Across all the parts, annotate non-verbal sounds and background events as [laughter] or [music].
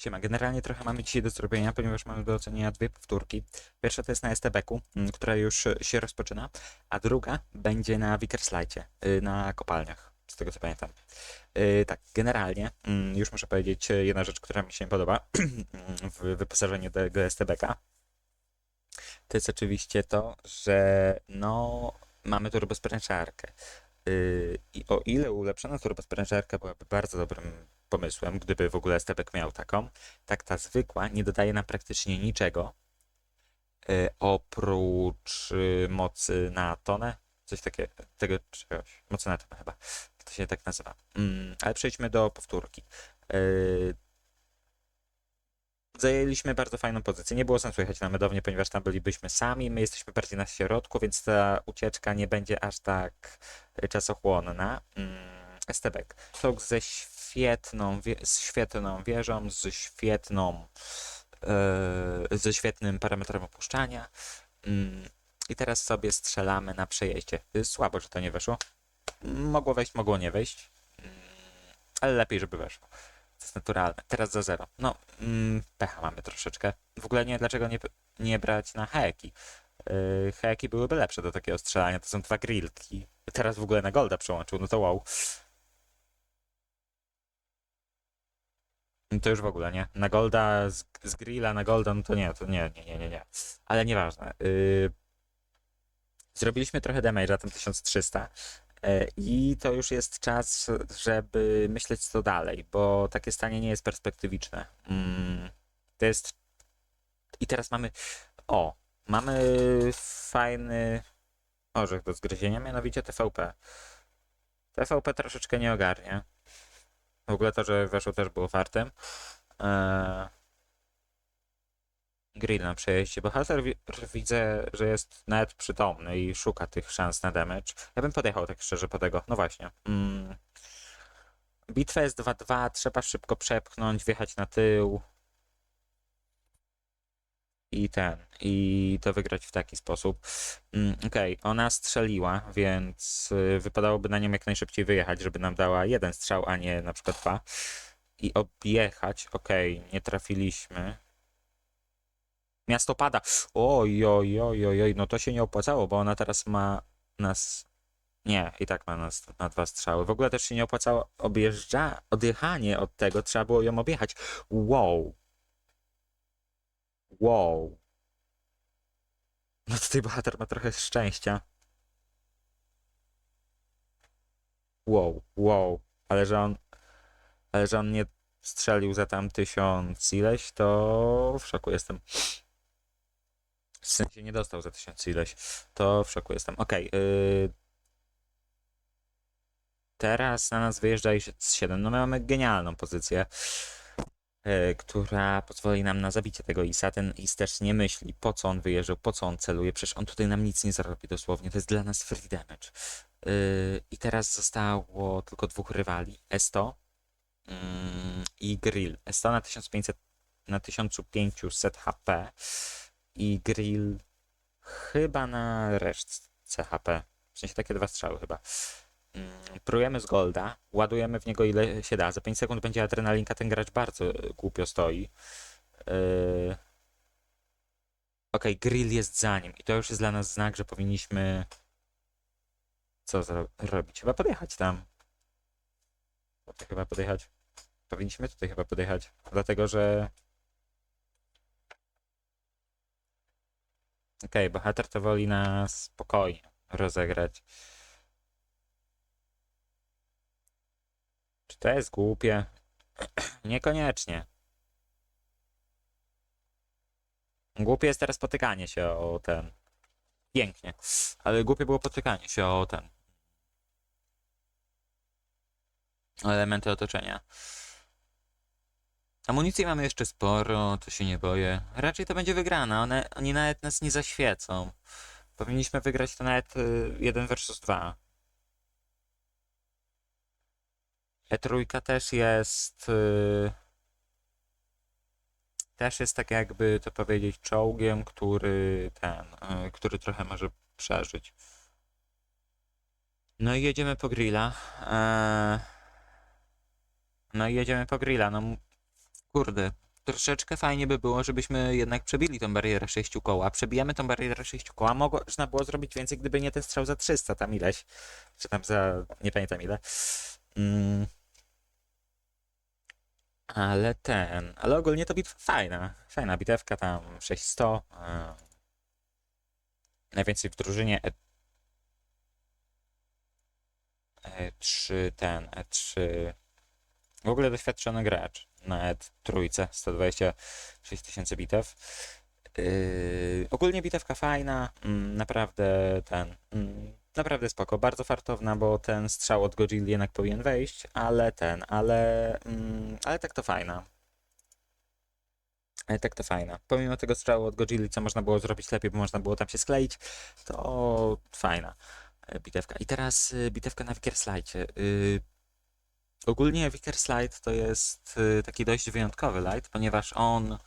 Siema, generalnie trochę mamy dzisiaj do zrobienia, ponieważ mamy do ocenienia dwie powtórki. Pierwsza to jest na STB-ku, mm, która już e, się rozpoczyna, a druga będzie na Wickerslajcie, y, na kopalniach, z tego co pamiętam. Y, Tak, generalnie, mm, już muszę powiedzieć e, jedna rzecz, która mi się podoba [clears throat] w wyposażeniu tego STB-ka. To jest oczywiście to, że no, mamy turbosprężarkę. I o ile ulepszona turbosprężarka byłaby bardzo dobrym pomysłem, gdyby w ogóle STB miał taką, tak ta zwykła nie dodaje nam praktycznie niczego yy, oprócz yy, mocy na tonę, coś takiego, tego czegoś, mocy na tonę chyba, to się tak nazywa. Mm, ale przejdźmy do powtórki. Yy, Zajęliśmy bardzo fajną pozycję. Nie było sensu jechać na medownię, ponieważ tam bylibyśmy sami. My jesteśmy bardziej na środku, więc ta ucieczka nie będzie aż tak y, czasochłonna. Mm, Estebek. Czołg ze świetną, wie- z świetną wieżą, z świetną, e, ze świetnym parametrem opuszczania. Mm, I teraz sobie strzelamy na przejeździe. Y, Słabo, że to nie weszło. Mogło wejść, mogło nie wejść. Mm, Ale lepiej, żeby weszło. To jest naturalne. Teraz za zero. No, mm, pecha mamy troszeczkę. W ogóle nie, dlaczego nie, nie brać na heki? Yy, heki byłyby lepsze do takiego strzelania. To są dwa grillki. Teraz w ogóle na golda przełączył, no to wow. To już w ogóle, nie? Na golda, z, z grilla na golda, no to nie, to nie, nie, nie, nie, nie. Ale nieważne. Yy, zrobiliśmy trochę damage'a, tam 1300. E, I to już jest czas, żeby myśleć co dalej, bo takie stanie nie jest perspektywiczne. Mm, to jest. I teraz mamy. O, mamy fajny orzech do zgryzienia, mianowicie TVP. TVP troszeczkę nie ogarnie. W ogóle to, że weszło też było fartem. Eee, Grill na przejeździe. Bohater wi- widzę, że jest nawet przytomny i szuka tych szans na damage. Ja bym podjechał tak szczerze po tego. No właśnie. Mm. Bitwa jest 2-2, trzeba szybko przepchnąć, wjechać na tył. I ten. I to wygrać w taki sposób. Mm, Okej, ona strzeliła, więc y, wypadałoby na nią jak najszybciej wyjechać, żeby nam dała jeden strzał, a nie na przykład dwa. I objechać. Okej, nie trafiliśmy. Miasto pada. Oj, oj, oj, no to się nie opłacało, bo ona teraz ma nas. Nie, i tak ma nas na dwa strzały. W ogóle też się nie opłacało objeżdża, odjechanie od tego, trzeba było ją objechać. Wow. Wow. No tutaj bohater ma trochę szczęścia. Wow, wow. Ale że on. Ale że on nie strzelił za tam tysiąc ileś, to w szoku jestem. W sensie nie dostał za tysiąc ileś. To w szoku jestem. Okej. yy, Teraz na nas wyjeżdża z 7. No my mamy genialną pozycję, która pozwoli nam na zabicie tego Isa. Ten Is też nie myśli, po co on wyjeżdżał, po co on celuje. Przecież on tutaj nam nic nie zarobi dosłownie. To jest dla nas free damage. Yy, I teraz zostało tylko dwóch rywali. Esto mm, i Grill. Esto na 1500 na 1500 HP i grill chyba na resztce HP. W sensie takie dwa strzały chyba. Mm, Prujemy z golda, ładujemy w niego ile się da. Za 5 sekund będzie adrenalinka, ten gracz bardzo e, głupio stoi. Yy... Okej, grill jest za nim i to już jest dla nas znak, że powinniśmy co zro- robić? Chyba podjechać tam. Tutaj chyba podjechać. Powinniśmy tutaj chyba podjechać, dlatego że Okej, bohater to woli na spokojnie rozegrać. To jest głupie? Niekoniecznie. Głupie jest teraz potykanie się o ten. Pięknie. Ale głupie było potykanie się o ten. Elementy otoczenia. Amunicji mamy jeszcze sporo, to się nie boję. Raczej to będzie wygrana, one, oni nawet nas nie zaświecą. Powinniśmy wygrać to nawet y, 1 versus 2. E3 też jest... Y, też jest tak jakby to powiedzieć czołgiem, który ten, y, który trochę może przeżyć. No i jedziemy po grilla. Eee, no i jedziemy po grilla. No kurde, troszeczkę fajnie by było, żebyśmy jednak przebili tą barierę 6 koła. Przebijemy tą barierę 6 koła. Można było zrobić więcej, gdyby nie ten strzał za 300, tam ileś. Czy tam za... nie pamiętam ile. Mm. Ale ten... Ale ogólnie to bitwa fajna. Fajna bitewka tam 600. e, Najwięcej w drużynie E... E3 ten, E3... W ogóle doświadczony gracz na ED trójce, 126 tysięcy bitew. Yy, ogólnie bitewka fajna, mm, naprawdę ten, mm, naprawdę spoko, bardzo fartowna, bo ten strzał od Godzilli jednak powinien wejść, ale ten, ale, mm, ale tak to fajna. Ale tak to fajna. Pomimo tego strzału od Godzilli, co można było zrobić lepiej, bo można było tam się skleić, to fajna e, bitewka. I teraz y, bitewka na Wicker Slide. Yy, Ogólnie Vicker Slide to jest taki dość wyjątkowy light, ponieważ on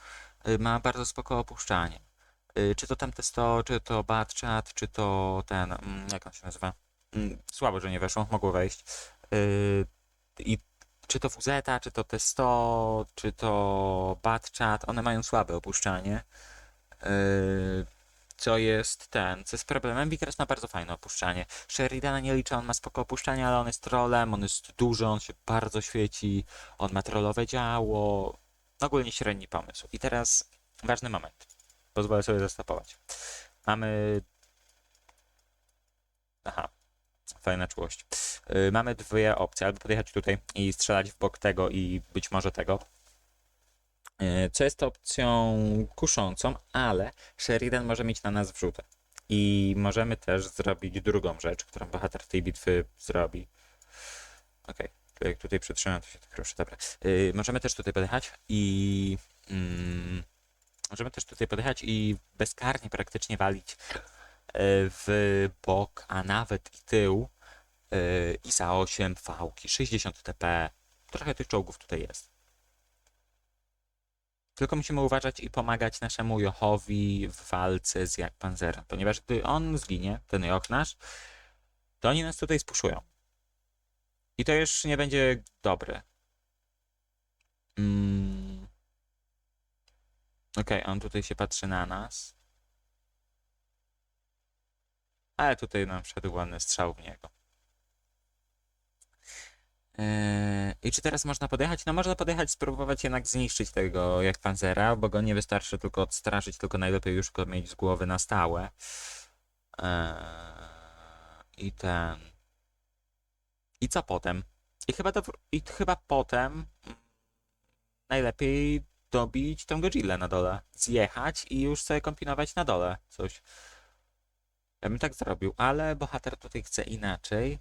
ma bardzo spoko opuszczanie. Y, Czy to tam te 100, czy to Batchat, czy to ten, mm, jak on się nazywa? Mm, Słabo, że nie weszło, mogło wejść. Y, I czy to WZ, czy to te 100, czy to Batchat, one mają słabe opuszczanie. Y, co jest ten, co jest problemem. Vickers ma bardzo fajne opuszczanie. Sheridana nie liczę, on ma spoko opuszczanie, ale on jest trollem, on jest duży, on się bardzo świeci, on ma trollowe działo. Ogólnie średni pomysł. I teraz ważny moment. Pozwolę sobie zastopować. Mamy... Aha. Fajna czułość. Yy, mamy dwie opcje. Albo podjechać tutaj i strzelać w bok tego i być może tego. Yy, Co jest opcją kuszącą, ale Sheridan może mieć na nas wrzutę. I możemy też zrobić drugą rzecz, którą bohater tej bitwy zrobi. Okej, to jak tutaj przytrzymam, to się tak ruszy, dobra. Yy, możemy też tutaj podjechać i... Mm, możemy też tutaj podjechać i bezkarnie praktycznie walić yy, w bok, a nawet i tył ISA 8, fałki, 60 TP. Trochę tych czołgów tutaj jest. Tylko musimy uważać i pomagać naszemu Jochowi w walce z jak Panzerem, ponieważ gdy on zginie, ten Joch nasz, to oni nas tutaj spuszują. I to już nie będzie dobre. Mm. Okej, on tutaj się patrzy na nas. Ale tutaj nam wszedł ładny strzał w niego. Eee, I czy teraz można podjechać? No można podjechać, spróbować jednak zniszczyć tego jak panzera, bo go nie wystarczy tylko odstraszyć, tylko najlepiej już go mieć z głowy na stałe. Eee, I ten. I co potem? I chyba, to, I chyba potem najlepiej dobić tą Godzillę na dole. Zjechać i już sobie kombinować na dole coś. Ja bym tak zrobił, ale bohater tutaj chce inaczej.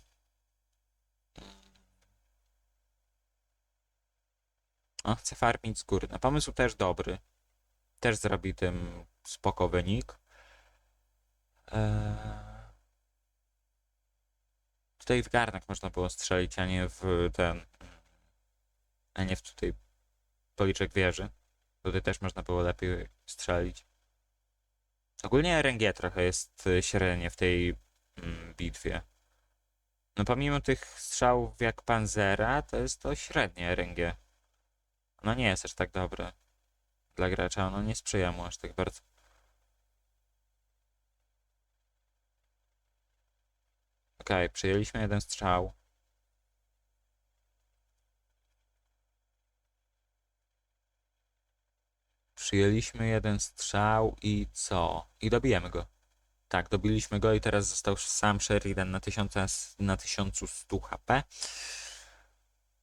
On chce farmić z góry. No, pomysł też dobry. Też zrobi tym spoko wynik. Eee... Tutaj w garnek można było strzelić, a nie w ten. A nie w tutaj policzek wieży. Tutaj też można było lepiej strzelić. Ogólnie RNG trochę jest y, średnie w tej mm, bitwie. No pomimo tych strzałów jak Panzera, to jest to średnie RNG. No nie jest aż tak dobre dla gracza, ono nie sprzyja mu aż tak bardzo. Okej, przyjęliśmy jeden strzał. Przyjęliśmy jeden strzał i co? I dobijemy go. Tak, dobiliśmy go i teraz został sam Sheridan na, 1000, na 1100 HP.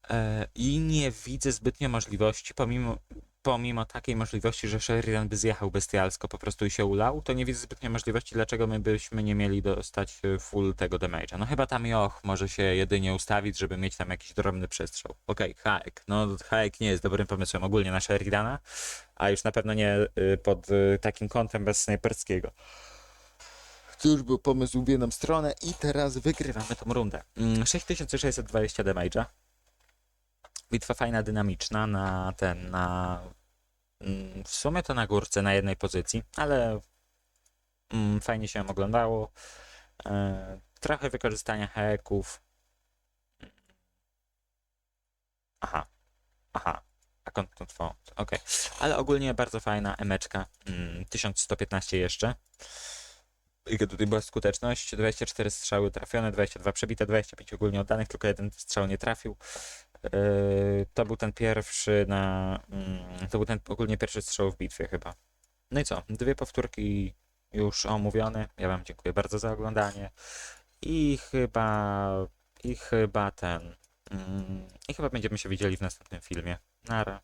E, I nie widzę zbytnio możliwości, pomimo, pomimo takiej możliwości, że Sheridan by zjechał bestialsko po prostu i się ulał, to nie widzę zbytnio możliwości, dlaczego my byśmy nie mieli dostać e, full tego damage'a. No chyba tam Joch może się jedynie ustawić, żeby mieć tam jakiś drobny przestrzał. Okej, okay, Haek. No Haek nie jest dobrym pomysłem ogólnie na Sheridana, a już na pewno nie y, pod y, takim kątem bez snajperskiego. Cóż był pomysł w jedną stronę i teraz wygrywamy tą rundę. Mm, 6620 damage'a. Bitwa fajna, dynamiczna na ten, na... mm, W sumie to na górce, na jednej pozycji, ale mm, fajnie się oglądało. E, trochę wykorzystania heków. Aha, aha. A content found, okej. Ale ogólnie bardzo fajna emeczka. Mm, 1115 jeszcze. Jaka tutaj była skuteczność? 24 strzały trafione, 22 przebite, 25 ogólnie oddanych, tylko jeden strzał nie trafił. Yy, to był ten pierwszy na. mm, To był ten ogólnie pierwszy strzał w bitwie chyba. No i co? Dwie powtórki już omówione. Ja Wam dziękuję bardzo za oglądanie. I chyba. I chyba ten. mm, I chyba będziemy się widzieli w następnym filmie. Nara.